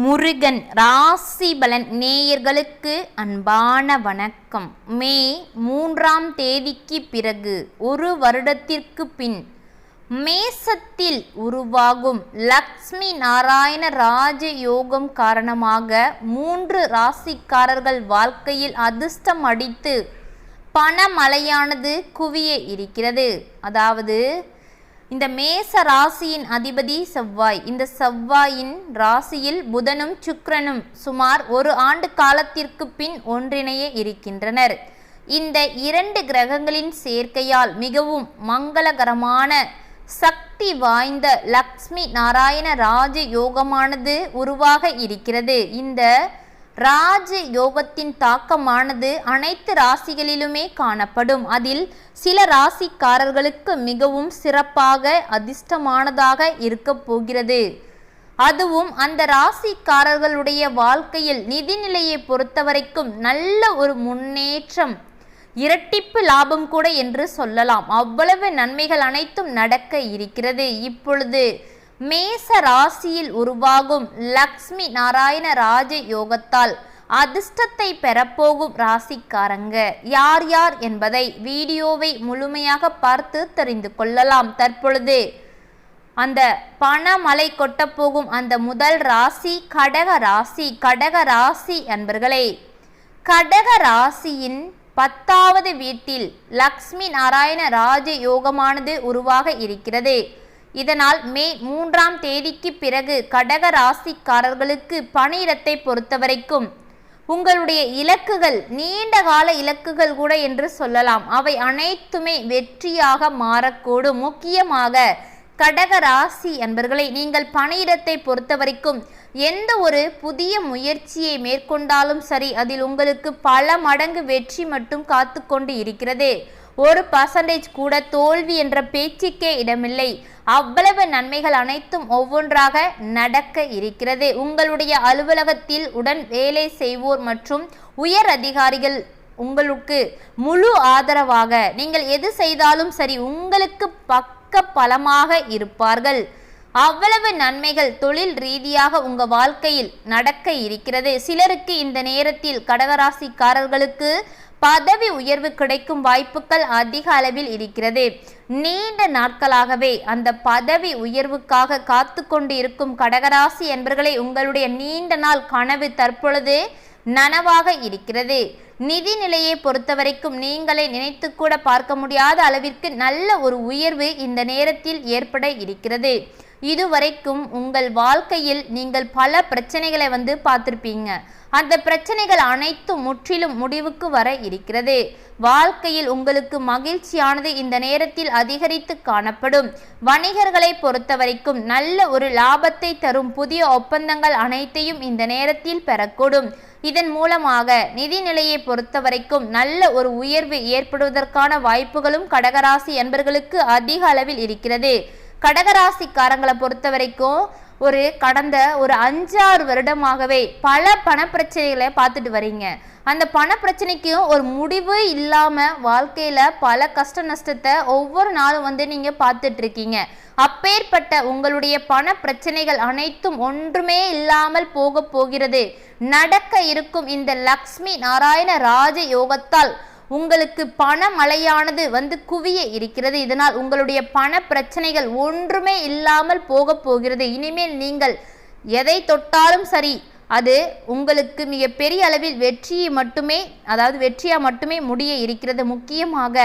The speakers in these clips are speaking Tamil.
முருகன் ராசி பலன் நேயர்களுக்கு அன்பான வணக்கம். மே மூன்றாம் தேதிக்கு பிறகு ஒரு வருடத்திற்கு பின் மேசத்தில் உருவாகும் லக்ஷ்மி நாராயண ராஜ யோகம் காரணமாக மூன்று ராசிக்காரர்கள் வாழ்க்கையில் அதிர்ஷ்டம் அடித்து பணமழையானது குவிய இருக்கிறது. அதாவது இந்த மேச ராசியின் அதிபதி செவ்வாய். இந்த செவ்வாயின் ராசியில் புதனும் சுக்கரனும் சுமார் ஒரு ஆண்டு காலத்திற்கு பின் ஒன்றிணைய இருக்கின்றனர். இந்த இரண்டு கிரகங்களின் சேர்க்கையால் மிகவும் மங்களகரமான சக்தி வாய்ந்த லக்ஷ்மி நாராயண ராஜ யோகமானது உருவாக இருக்கிறது. இந்த ராஜ யோகத்தின் தாக்கமானது அனைத்து ராசிகளிலுமே காணப்படும். அதில் சில ராசிக்காரர்களுக்கு மிகவும் சிறப்பாக அதிர்ஷ்டமானதாக இருக்க போகிறது. அதுவும் அந்த ராசிக்காரர்களுடைய வாழ்க்கையில் நிதிநிலையை பொறுத்தவரைக்கும் நல்ல ஒரு முன்னேற்றம் இரட்டிப்பு லாபம் கூட என்று சொல்லலாம். அவ்வளவு நன்மைகள் அனைத்தும் நடக்க இருக்கிறது. இப்பொழுது மேச ராசியில் உருவாகும் லக்ஷ்மி நாராயண ராஜ யோகத்தால் அதிர்ஷ்டத்தை பெறப்போகும் ராசிக்காரங்க. யார் யார் என்பதை வீடியோவை முழுமையாக பார்த்து தெரிந்து கொள்ளலாம். தற்பொழுது அந்த பணமலை கொட்டப்போகும் அந்த முதல் ராசி கடக ராசி கடக ராசி என்பர்களே கடக ராசியின் பத்தாவது வீட்டில் லக்ஷ்மி நாராயண ராஜ யோகமானது உருவாக இருக்கிறது. இதனால் மே மூன்றாம் தேதிக்கு பிறகு கடக ராசிக்காரர்களுக்கு பணியிடத்தை பொறுத்தவரைக்கும் உங்களுடைய இலக்குகள் நீண்ட கால இலக்குகள் கூட என்று சொல்லலாம். அவை அனைத்துமே வெற்றியாக மாறக்கூடும். முக்கியமாக கடக ராசி என்பர்களை நீங்கள் பணியிடத்தை பொறுத்தவரைக்கும் எந்த ஒரு புதிய முயற்சியை மேற்கொண்டாலும் சரி அதில் உங்களுக்கு பல மடங்கு வெற்றி மட்டும் காத்து கொண்டு இருக்கிறது. ஒரு பர்சன்டேஜ் கூட தோல்வி என்ற பேச்சுக்கே இடமில்லை. அவ்வளவு நன்மைகள் அனைத்தும் ஒவ்வொன்றாக நடக்க இருக்கிறது. உங்களுடைய அலுவலகத்தில் உடன் வேலை செய்வோர் மற்றும் உயர் அதிகாரிகள் உங்களுக்கு முழு ஆதரவாக நீங்கள் எது செய்தாலும் சரி உங்களுக்கு பக்க பலமாக இருப்பார்கள். அவ்வளவு நன்மைகள் தொழில் ரீதியாக உங்க வாழ்க்கையில் நடக்க இருக்கிறது. சிலருக்கு இந்த நேரத்தில் கடகராசிக்காரர்களுக்கு பதவி உயர்வு கிடைக்கும் வாய்ப்புகள் அதிக அளவில் இருக்கிறது. நீண்ட நாட்களாகவே அந்த பதவி உயர்வுக்காக காத்து கொண்டு இருக்கும் கடகராசி என்பர்களை உங்களுடைய நீண்ட நாள் கனவு தற்பொழுது நனவாக இருக்கிறது. நிதி நிலையை பொறுத்தவரைக்கும் நீங்களே நினைத்து கூட பார்க்க முடியாத அளவிற்கு நல்ல ஒரு உயர்வு இந்த நேரத்தில் ஏற்பட இருக்கிறது. இதுவரைக்கும் உங்கள் வாழ்க்கையில் நீங்கள் பல பிரச்சனைகளை வந்து பார்த்துருப்பீங்க. அந்த பிரச்சனைகள் அனைத்தும் முற்றிலும் முடிவுக்கு வர இருக்கிறது. வாழ்க்கையில் உங்களுக்கு மகிழ்ச்சியானது இந்த நேரத்தில் அதிகரித்து காணப்படும். வணிகர்களை பொறுத்தவரைக்கும் நல்ல ஒரு லாபத்தை தரும் புதிய ஒப்பந்தங்கள் அனைத்தையும் இந்த நேரத்தில் பெறக்கூடும். இதன் மூலமாக நிதி நிலையை பொறுத்தவரைக்கும் நல்ல ஒரு உயர்வு ஏற்படுவதற்கான வாய்ப்புகளும் கடகராசி என்பர்களுக்கு அதிக அளவில் இருக்கிறது. கடகராசிக்காரங்களை பொறுத்த வரைக்கும் ஒரு கடந்த ஒரு அஞ்சாறு வருடமாகவே பல பணப்பிரச்சனைகளை பார்த்துட்டு வரீங்க. அந்த பண பிரச்சனைக்கும் ஒரு முடிவு இல்லாமல் வாழ்க்கையில் பல கஷ்ட நஷ்டத்தை ஒவ்வொரு நாளும் வந்து நீங்கள் பார்த்துட்டு இருக்கீங்க. அப்பேற்பட்ட உங்களுடைய பண பிரச்சனைகள் அனைத்தும் ஒன்றுமே இல்லாமல் போக போகிறது. நடக்க இருக்கும் இந்த லக்ஷ்மி நாராயண ராஜ யோகத்தால் உங்களுக்கு பண மழையானது வந்து குவிய இருக்கிறது. இதனால் உங்களுடைய பண பிரச்சனைகள் ஒன்றுமே இல்லாமல் போக போகிறது. இனிமேல் நீங்கள் எதை தொட்டாலும் சரி அது உங்களுக்கு மிகப்பெரிய அளவில் வெற்றியை மட்டுமே அதாவது வெற்றியாக மட்டுமே முடிய இருக்கிறது. முக்கியமாக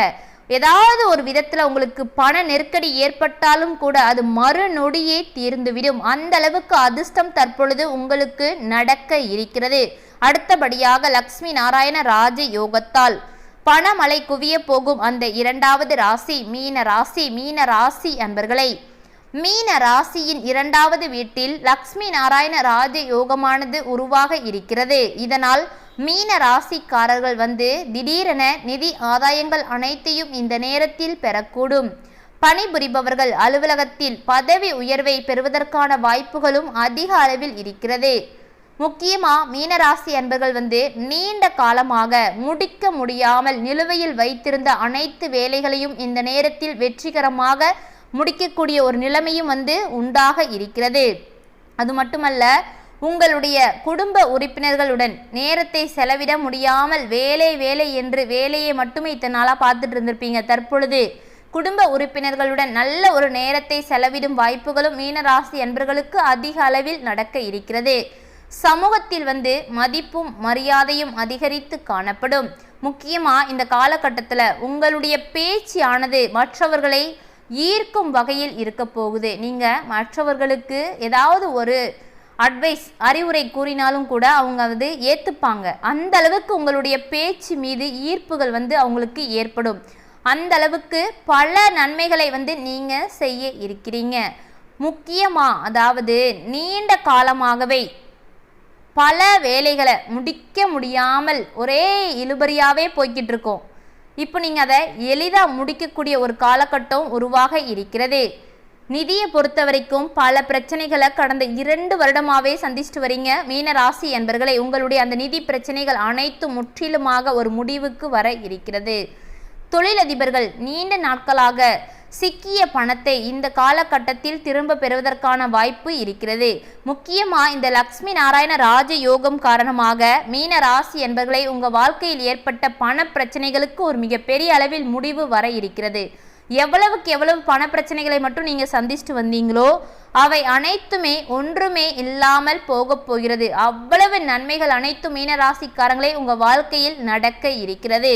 ஏதாவது ஒரு விதத்தில் உங்களுக்கு பண நெருக்கடி ஏற்பட்டாலும் கூட அது மறுநொடியே தீர்ந்துவிடும். அந்த அளவுக்கு அதிர்ஷ்டம் தற்பொழுது உங்களுக்கு நடக்க இருக்கிறது. அடுத்தபடியாக லக்ஷ்மி நாராயண ராஜ யோகத்தால் பணமலை குவிய போகும் அந்த இரண்டாவது ராசி மீன ராசி மீன ராசி அன்பர்களை. மீன ராசியின் இரண்டாவது வீட்டில் லக்ஷ்மி நாராயண ராஜ யோகமானது உருவாக இருக்கிறது. இதனால் மீன ராசிக்காரர்கள் வந்து திடீரென நிதி ஆதாயங்கள் அனைத்தையும் இந்த நேரத்தில் பெறக்கூடும். பணிபுரிபவர்கள் அலுவலகத்தில் பதவி உயர்வை பெறுவதற்கான வாய்ப்புகளும் அதிக அளவில் இருக்கிறது. முக்கியமாக மீனராசி அன்பர்கள் வந்து நீண்ட காலமாக முடிக்க முடியாமல் நிலுவையில் வைத்திருந்த அனைத்து வேலைகளையும் இந்த நேரத்தில் வெற்றிகரமாக முடிக்கக்கூடிய ஒரு நிலைமையும் வந்து உண்டாக இருக்கிறது. அது மட்டுமல்ல உங்களுடைய குடும்ப உறுப்பினர்களுடன் நேரத்தை செலவிட முடியாமல் வேலை வேலை என்று வேலையை மட்டுமே இத்தனை நாளாக பார்த்துட்டு இருந்திருப்பீங்க. தற்பொழுது குடும்ப உறுப்பினர்களுடன் நல்ல ஒரு நேரத்தை செலவிடும் வாய்ப்புகளும் மீனராசி அன்பர்களுக்கு அதிக அளவில் நடக்க இருக்கிறது. சமூகத்தில் வந்து மதிப்பும் மரியாதையும் அதிகரித்து காணப்படும். முக்கியமாக இந்த காலகட்டத்தில் உங்களுடைய பேச்சானது மற்றவர்களை ஈர்க்கும் வகையில் இருக்க போகுது. நீங்கள் மற்றவர்களுக்கு ஏதாவது ஒரு அட்வைஸ் அறிவுரை கூறினாலும் கூட அவங்க வந்து ஏற்றுப்பாங்க அந்த அளவுக்கு உங்களுடைய பேச்சு மீது ஈர்ப்புகள் வந்து அவங்களுக்கு ஏற்படும். அந்த அளவுக்கு பல நன்மைகளை வந்து நீங்கள் செய்ய இருக்கிறீங்க. முக்கியமாக அதாவது நீண்ட காலமாகவே பல வேலைகளை முடிக்க முடியாமல் ஒரே இழுபறியாகவே போய்கிட்டு இருக்கோம் இப்போ நீங்கள் அதை எளிதாக முடிக்கக்கூடிய ஒரு காலகட்டம் உருவாக இருக்கிறது. நிதியை பொறுத்த வரைக்கும் பல பிரச்சனைகளை கடந்த இரண்டு வருடமாகவே சந்திச்சுட்டு வரீங்க. மீன ராசி என்பர்களை உங்களுடைய அந்த நிதி பிரச்சனைகள் அனைத்தும் முற்றிலுமாக ஒரு முடிவுக்கு வர இருக்கிறது. தொழிலதிபர்கள் நீண்ட நாட்களாக சிக்கிய பணத்தை இந்த காலகட்டத்தில் திரும்ப பெறுவதற்கான வாய்ப்பு இருக்கிறது. முக்கியமாக இந்த லக்ஷ்மி நாராயண ராஜ யோகம் காரணமாக மீன ராசி என்பர்களை உங்கள் வாழ்க்கையில் ஏற்பட்ட பண பிரச்சனைகளுக்கு ஒரு மிகப்பெரிய அளவில் முடிவு வர இருக்கிறது. எவ்வளவுக்கு எவ்வளவு பண பிரச்சனைகளை மட்டும் நீங்கள் சந்திச்சுட்டு வந்தீங்களோ அவை அனைத்துமே ஒன்றுமே இல்லாமல் போகப் போகிறது. அவ்வளவு நன்மைகள் அனைத்தும் மீனராசிக்காரங்களே உங்கள் வாழ்க்கையில் நடக்க இருக்கிறது.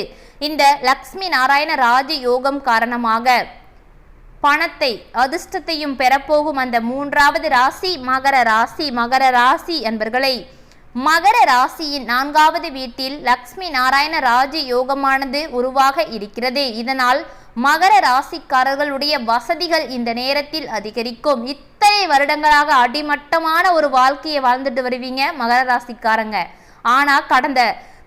இந்த லக்ஷ்மி நாராயண ராஜ யோகம் காரணமாக பணத்தை அதிர்ஷ்டத்தையும் பெறப்போகும் அந்த மூன்றாவது ராசி மகர ராசி மகர ராசி என்பர்களை மகர ராசியின் நான்காவது வீட்டில் லக்ஷ்மி நாராயண ராஜ யோகமானது உருவாக இருக்கிறது. இதனால் மகர ராசிக்காரர்களுடைய வசதிகள் இந்த நேரத்தில் அதிகரிக்கும். இத்தனை வருடங்களாக அடிமட்டமான ஒரு வாழ்க்கையை வாழ்ந்துட்டு வருவீங்க மகர ராசிக்காரங்க. ஆனால் கடந்த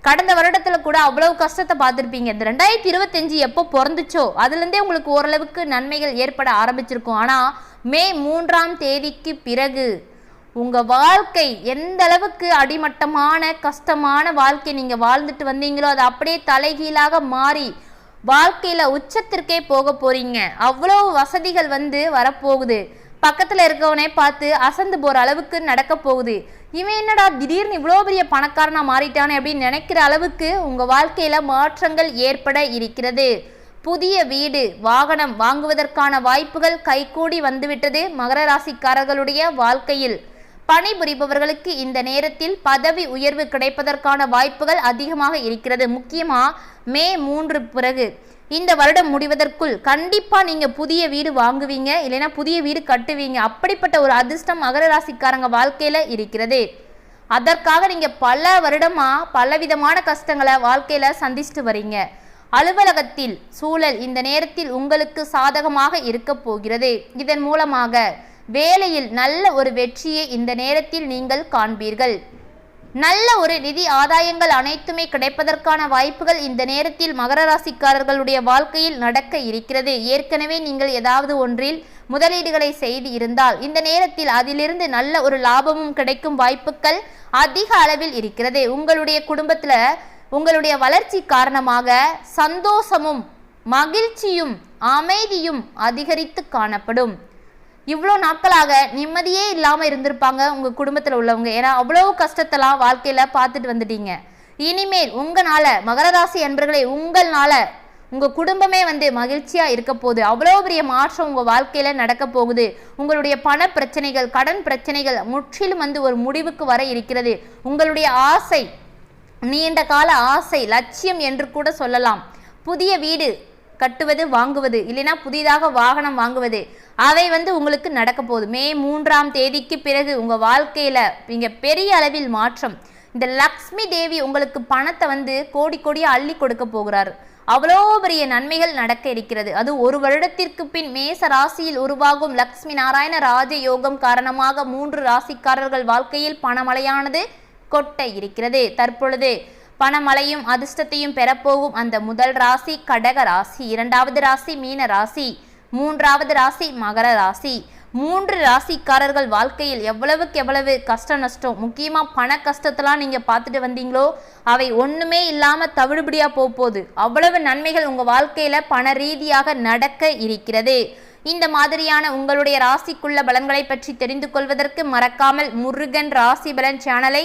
கடந்த வருடத்துல கூட அவ்வளவு கஷ்டத்தை பார்த்துருப்பீங்க. இந்த ரெண்டாயிரத்தி இருபத்தஞ்சு எப்போ பிறந்துச்சோ அதுலேருந்தே உங்களுக்கு ஓரளவுக்கு நன்மைகள் ஏற்பட ஆரம்பிச்சிருக்கும். ஆனா மே மூன்றாம் தேதிக்கு பிறகு உங்க வாழ்க்கை எந்த அளவுக்கு அடிமட்டமான கஷ்டமான வாழ்க்கை நீங்க வாழ்ந்துட்டு வந்தீங்களோ அது அப்படியே தலைகீழாக மாறி வாழ்க்கையில உச்சத்திற்கே போக போறீங்க. அவ்வளோ வசதிகள் வந்து வரப்போகுது. பக்கத்துல இருக்கவனே பார்த்து அசந்து போற அளவுக்கு நடக்க போகுது. இவன் என்னடா திடீர்னு இவ்வளோ பெரிய பணக்காரனா மாறிட்டானே அப்படின்னு நினைக்கிற அளவுக்கு உங்க வாழ்க்கையில மாற்றங்கள் ஏற்பட இருக்கிறது. புதிய வீடு வாகனம் வாங்குவதற்கான வாய்ப்புகள் கைகூடி வந்துவிட்டது மகர ராசிக்காரர்களுடைய வாழ்க்கையில். பணிபுரிபவர்களுக்கு இந்த நேரத்தில் பதவி உயர்வு கிடைப்பதற்கான வாய்ப்புகள் அதிகமாக இருக்கிறது. முக்கியமாக மே மூன்று பிறகு. இந்த வருடம் முடிவதற்குள் கண்டிப்பா நீங்க புதிய வீடு வாங்குவீங்க இல்லைன்னா புதிய வீடு கட்டுவீங்க. அப்படிப்பட்ட ஒரு அதிர்ஷ்டம் மகர ராசிக்காரங்க வாழ்க்கையில இருக்கிறது. அதற்காக நீங்க பல வருடமா பலவிதமான கஷ்டங்களை வாழ்க்கையில சந்திச்சுட்டு வரீங்க. அலுவலகத்தில் சூழல் இந்த நேரத்தில் உங்களுக்கு சாதகமாக இருக்க போகிறது. இதன் மூலமாக வேலையில் நல்ல ஒரு வெற்றியை இந்த நேரத்தில் நீங்கள் காண்பீர்கள். நல்ல ஒரு நிதி ஆதாயங்கள் அனைத்துமே கிடைப்பதற்கான வாய்ப்புகள் இந்த நேரத்தில் மகர ராசிக்காரர்களுடைய வாழ்க்கையில் நடக்க இருக்கிறது. ஏற்கனவே நீங்கள் ஏதாவது ஒன்றில் முதலீடுகளை செய்து இருந்தால் இந்த நேரத்தில் அதிலிருந்து நல்ல ஒரு லாபமும் கிடைக்கும் வாய்ப்புகள் அதிக அளவில் இருக்கிறது. உங்களுடைய குடும்பத்தில் உங்களுடைய வளர்ச்சி காரணமாக சந்தோஷமும் மகிழ்ச்சியும் அமைதியும் அதிகரித்து காணப்படும். இவ்வளோ நாட்களாக நிம்மதியே இல்லாமல் இருந்திருப்பாங்க உங்கள் குடும்பத்தில் உள்ளவங்க. ஏன்னா அவ்வளோ கஷ்டத்தெல்லாம் வாழ்க்கையில் பார்த்துட்டு வந்துட்டீங்க. இனிமேல் உங்களால் மகர ராசி அன்பர்களே உங்களால் உங்கள் குடும்பமே வந்து மகிழ்ச்சியாக இருக்க போகுது. அவ்வளோ பெரிய மாற்றம் உங்கள் வாழ்க்கையில் நடக்க போகுது. உங்களுடைய பண பிரச்சனைகள் கடன் பிரச்சனைகள் முற்றிலும் வந்து ஒரு முடிவுக்கு வர இருக்கிறது. உங்களுடைய ஆசை நீண்ட கால ஆசை லட்சியம் என்று கூட சொல்லலாம். புதிய வீடு கட்டுவது வாங்குவது இல்லைன்னா புதிதாக வாகனம் வாங்குவது அவை வந்து உங்களுக்கு நடக்க போகுது. மே மூன்றாம் தேதிக்கு பிறகு உங்கள் வாழ்க்கையில் இங்கே பெரிய அளவில் மாற்றம். இந்த லக்ஷ்மி தேவி உங்களுக்கு பணத்தை வந்து கோடி கோடியாக அள்ளி கொடுக்க போகிறார். அவ்வளோ பெரிய நன்மைகள் நடக்க இருக்கிறது. அது ஒரு வருடத்திற்கு பின் மேச ராசியில் உருவாகும் லக்ஷ்மி நாராயண ராஜ யோகம் காரணமாக மூன்று ராசிக்காரர்கள் வாழ்க்கையில் பணமழையானது கொட்ட இருக்கிறது. தற்பொழுது பணமழையும் அதிர்ஷ்டத்தையும் பெறப்போகும் அந்த முதல் ராசி கடக ராசி இரண்டாவது ராசி மீன ராசி மூன்றாவது ராசி மகர ராசி. மூன்று ராசிக்காரர்கள் வாழ்க்கையில் எவ்வளவுக்கு எவ்வளவு கஷ்ட நஷ்டம் முக்கியமாக பண கஷ்டத்தெல்லாம் நீங்கள் பார்த்துட்டு வந்தீங்களோ அவை ஒன்றுமே இல்லாமல் தவிடுபடியாக போகுது அவ்வளவு நன்மைகள் உங்கள் வாழ்க்கையில் பண ரீதியாக நடக்க இருக்கிறது. இந்த மாதிரியான உங்களுடைய ராசிக்குள்ள பலன்களை பற்றி தெரிந்து கொள்வதற்கு மறக்காமல் முருகன் ராசி பலன் சேனலை